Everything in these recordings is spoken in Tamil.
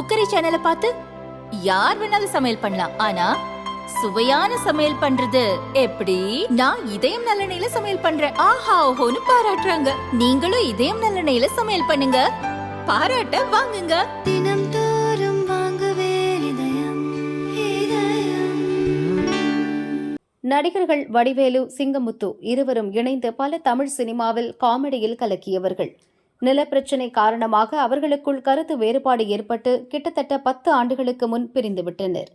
குக்கரி சேனலை பார்த்து யார் வேணாலும் சமையல் பண்ணலாம். ஆனா சுவையான சமையல் பண்றது எப்படி? நான் இதயம் நல்லெண்ணெயில சமையல் பண்றேன். ஆஹா ஓஹோன்னு பாராட்டுறாங்க. நீங்களும் இதயம் நல்லெண்ணெயில சமையல் பண்ணுங்க. பாராட்ட வாங்குங்க. தினம் தோறும் வாங்குவே இதயம் இதயம். நடிகர்கள் வடிவேலு சிங்கமுத்து இருவரும் இணைந்து பல தமிழ் சினிமாவில் காமெடியில் கலக்கியவர்கள். நிலப்பிரச்சினை காரணமாக அவர்களுக்குள் கருத்து வேறுபாடு ஏற்பட்டு கிட்டத்தட்ட பத்து ஆண்டுகளுக்கு முன் பிரிந்துவிட்டனர்.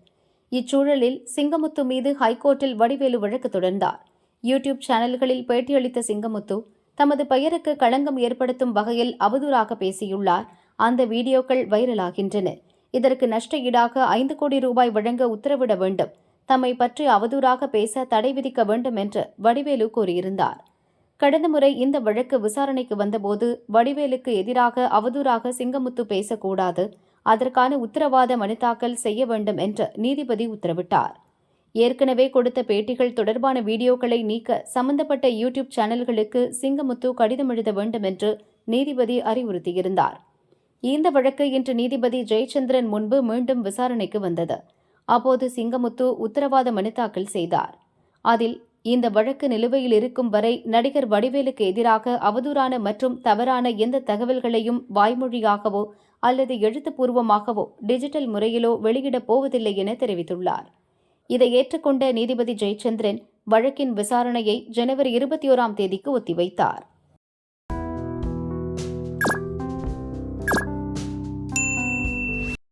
இச்சூழலில் சிங்கமுத்து மீது ஹைகோர்ட்டில் வடிவேலு வழக்கு தொடர்ந்தார். யூடியூப் சேனல்களில் பேட்டியளித்த சிங்கமுத்து தமது பெயருக்கு களங்கம் ஏற்படுத்தும் வகையில் அவதூறாக பேசியுள்ளார். அந்த வீடியோக்கள் வைரலாகின்றன. இதற்கு நஷ்ட ஈடாக ஐந்து கோடி ரூபாய் வழங்க உத்தரவிட வேண்டும். தம்மை பற்றி அவதூறாக பேச தடை விதிக்க வேண்டும் என்று வடிவேலு கூறியிருந்தார். கடந்த முறை இந்த வழக்கு விசாரணைக்கு வந்தபோது வடிவேலுக்கு எதிராக அவதூறாக சிங்கமுத்து பேசக்கூடாது. அதற்கான உத்தரவாத மனு தாக்கல் செய்ய வேண்டும் என்று நீதிபதி உத்தரவிட்டார். ஏற்கனவே கொடுத்த பேட்டிகள் தொடர்பான வீடியோக்களை நீக்க சம்பந்தப்பட்ட யூடியூப் சேனல்களுக்கு சிங்கமுத்து கடிதம் எழுத வேண்டும் என்று நீதிபதி அறிவுறுத்தியிருந்தார். இந்த வழக்கு இன்று நீதிபதி ஜெயச்சந்திரன் முன்பு மீண்டும் விசாரணைக்கு வந்தது. அப்போது சிங்கமுத்து உத்தரவாத மனு தாக்கல் செய்தார். அதில் இந்த வழக்கு நிலுவையில் இருக்கும் வரை நடிகர் வடிவேலுக்கு எதிராக அவதூறான மற்றும் தவறான எந்த தகவல்களையும் வாய்மொழியாகவோ அல்லது எழுத்துப்பூர்வமாகவோ டிஜிட்டல் முறையிலோ வெளியிடப் போவதில்லை என தெரிவித்துள்ளார். இதை ஏற்றுக்கொண்ட நீதிபதி ஜெயச்சந்திரன் வழக்கின் விசாரணையை ஜனவரி இருபத்தி ஓராம் தேதிக்கு ஒத்திவைத்தார்.